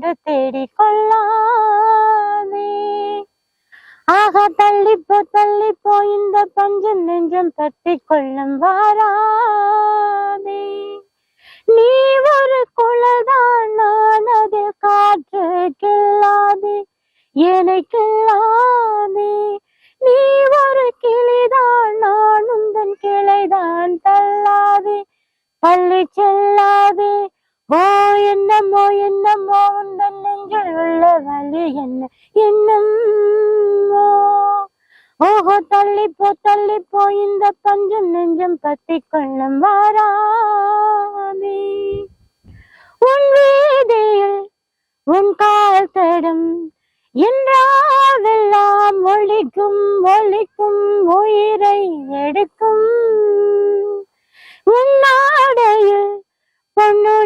என்று தேடிக்கொள்ளாதே. ஆகா தள்ளிப்போ தள்ளிப்போ இந்த பஞ்சம் நெஞ்சம் தட்டி கொள்ளும் வாராதே. நீ ஒரு குழல்தான் நான் அதில் காற்று கில்லாதே எனக்கில்லாதே நீ ஒரு கிளிதான் நான் உந்தன் கிளைதான் தள்ளாதே. பள்ளி செல்லாதே. ஓ என்னமோ என்னமோ உந்தன் நெஞ்சில் உள்ள வலி என்ன? என்னமோ? ஓஹோ தள்ளிப்போ தள்ளிப்போ இந்த பஞ்சம் நெஞ்சம் பத்தி கொள்ளும் வாராமே. உன் வீதியில் உன் கால் தடம் என்றாவெல்லாம் ஒழிக்கும் ஒழிக்கும் உயிரை எடுக்கும். உன் நாடையில் பொண்ணு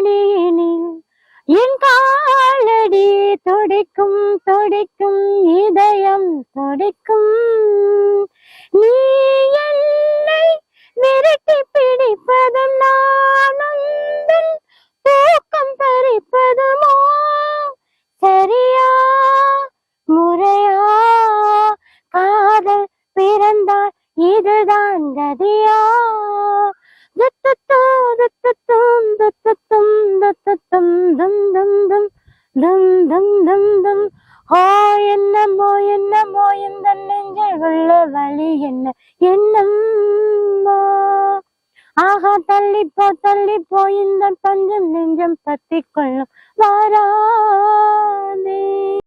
துடிக்கும் துடிக்கும் இதயம் துடிக்கும். நீ என்னை விரட்டி பிடிப்பதும் நான் தூக்கம் பறிப்பதுமோ? சரியா முறையா? காதல் பிறந்தால் இதுதான் கதியா? துத்து தம் தம் தம் தம். தும் ஓ என்னமோ என்னமோ இந்த நெஞ்சில் உள்ள வழி என்ன? என்னம்மா ஆகா தள்ளிப்போ தள்ளிப்போ இந்த பஞ்சம் நெஞ்சம் பத்தி கொள்ளும். வாரா